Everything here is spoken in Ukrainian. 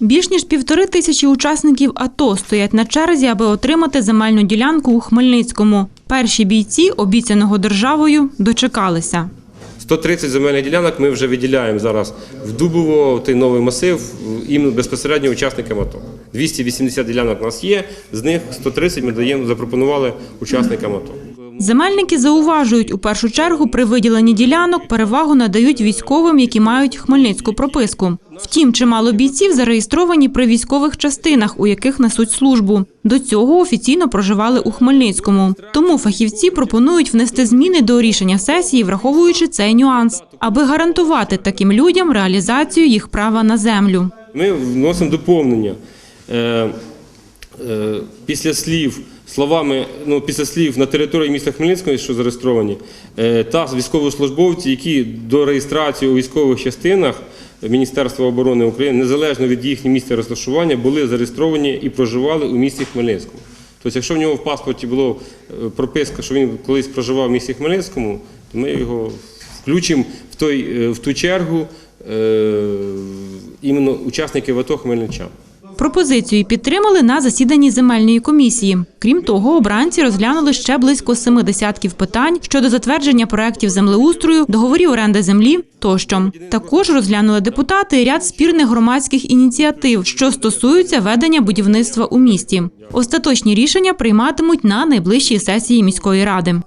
Більш ніж півтори тисячі учасників АТО стоять на черзі, аби отримати земельну ділянку у Хмельницькому. Перші бійці обіцяного державою дочекалися. 130 земельних ділянок ми вже виділяємо зараз в Дубово, той новий масив, іменно безпосередньо учасникам АТО. 280 ділянок у нас є, з них 130 ми даємо, запропонували учасникам АТО. Земельники зауважують, у першу чергу при виділенні ділянок перевагу надають військовим, які мають хмельницьку прописку. Втім, чимало бійців зареєстровані при військових частинах, у яких несуть службу. До цього офіційно проживали у Хмельницькому. Тому фахівці пропонують внести зміни до рішення сесії, враховуючи цей нюанс, аби гарантувати таким людям реалізацію їх права на землю. Ми вносимо доповнення. Е, після слів словами, ну після слів на території міста Хмельницького, що зареєстровані, е, та військовослужбовці, які до реєстрації у військових частинах Міністерства оборони України, незалежно від їхнього місця розташування, були зареєстровані і проживали у місті Хмельницькому. Тобто, якщо в нього в паспорті було е, прописка, що він колись проживав в місті Хмельницькому, то ми його включимо в, той, в ту чергу іменно учасників АТО Хмельничан. Пропозицію підтримали на засіданні земельної комісії. Крім того, обранці розглянули ще близько семи десятків питань щодо затвердження проєктів землеустрою, договорів оренди землі тощо. Також розглянули депутати ряд спірних громадських ініціатив, що стосуються ведення будівництва у місті. Остаточні рішення прийматимуть на найближчій сесії міської ради.